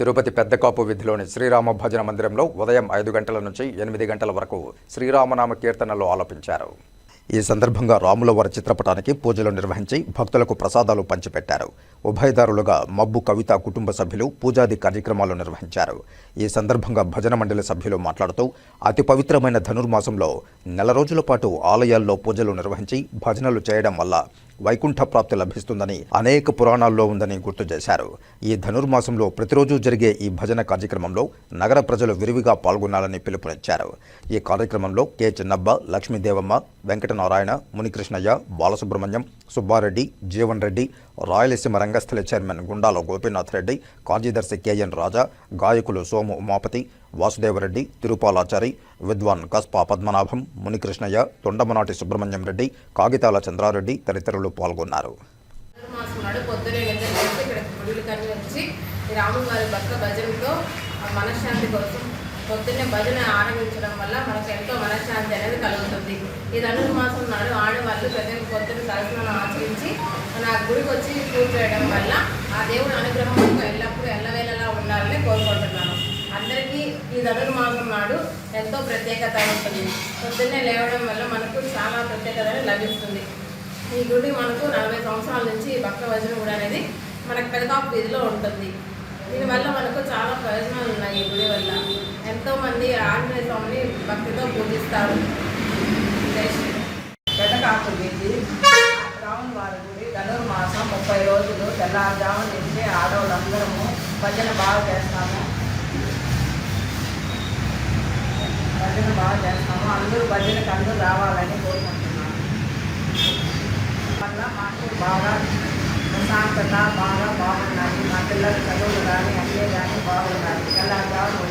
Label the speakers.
Speaker 1: తిరుపతి పెద్దకాపు విధిలోని శ్రీరామ భజన మందిరంలో ఉదయం ఐదు గంటల నుంచి ఎనిమిది గంటల వరకు శ్రీరామనామ కీర్తనలు ఆలపించారు. ఈ సందర్భంగా రాములవారి చిత్రపటానికి పూజలు నిర్వహించి భక్తులకు ప్రసాదాలు పంచిపెట్టారు. ఉభయదారులుగా మబ్బు కవిత కుటుంబ సభ్యులు పూజాది కార్యక్రమాలు నిర్వహించారు. ఈ సందర్భంగా భజన మండలి సభ్యులు మాట్లాడుతూ అతి పవిత్రమైన ధనుర్మాసంలో నెల రోజుల పాటు ఆలయాల్లో పూజలు నిర్వహించి భజనలు చేయడం వల్ల వైకుంఠ ప్రాప్తి లభిస్తుందని అనేక పురాణాల్లో ఉందని గుర్తు చేశారు. ఈ ధనుర్మాసంలో ప్రతిరోజు జరిగే ఈ భజన కార్యక్రమంలో నగర ప్రజలు విరివిగా పాల్గొనాలని పిలుపునిచ్చారు. ఈ కార్యక్రమంలో కె చిన్నబ్బ లక్ష్మీదేవమ్మ వెంకటనారాయణ మునికృష్ణయ్య బాలసుబ్రహ్మణ్యం సుబ్బారెడ్డి జీవన్ రెడ్డి రాయలసీమ రంగస్థల చైర్మన్ గుండాల గోపీనాథ్ రెడ్డి కార్యదర్శి కేఎన్ రాజా గాయకులు సోము ఉమాపతి వాసుదేవరెడ్డి తిరుపాలాచారి విద్వాన్ కస్పా పద్మనాభం మునికృష్ణయ్య తొండమనాటి సుబ్రహ్మణ్యం రెడ్డి కాగితాల చంద్రారెడ్డి తదితరులు పాల్గొన్నారు.
Speaker 2: భక్త భజనతో మనశ్శాంతి కోసం పొద్దున్నే భజన ఆరంభించడం వల్ల మనకు ఎంతో మనశ్శాంతి అనేది కలుగుతుంది. ఈ ధనుర్మాసం నాడు ఆడవాళ్ళు ప్రతి పొద్దున్న తరఫున ఆచరించి మన గుడికి వచ్చి పూజ చేయడం వల్ల ఆ దేవుని అనుగ్రహం ఎల్లప్పుడూ ఎల్లవేళలా ఉండాలని కోరుకుంటున్నాను. అందరికీ ఈ ధనుర్మాసం నాడు ఎంతో ప్రత్యేకత ఉంటుంది. పొద్దున్నే లేవడం వల్ల మనకు చాలా ప్రత్యేకత లభిస్తుంది. ఈ గుడి మనకు నలభై సంవత్సరాల నుంచి భక్త భజన గుడి అనేది మనకు పెదకాపు వీధిలో ఉంటుంది. దీనివల్ల మనకు చాలా ప్రయోజనాలు ఉన్నాయి ఈ గుడి వల్ల. ఎంతోమంది ఆంజనేయ స్వామిని భక్తితో పూజిస్తారు. జై శ్రీరామ్.
Speaker 3: రావణ వారి గుడి ధనుర్మాసం ముప్పై రోజులు తెల్లారుజాము నుంచి ఆడవాళ్ళందరము భజన బాగా చేస్తాము. భజన బాగా చేస్తాము. అందరూ భజనకు అందరూ రావాలని కోరుకుంటున్నాను వల్ల మాకు బాగా ప్రశాంతత బాగా బాగున్నాయి. మా పిల్లల చదువులు కానీ అన్నీ కానీ బాగున్నాయి. తెల్లారుజాము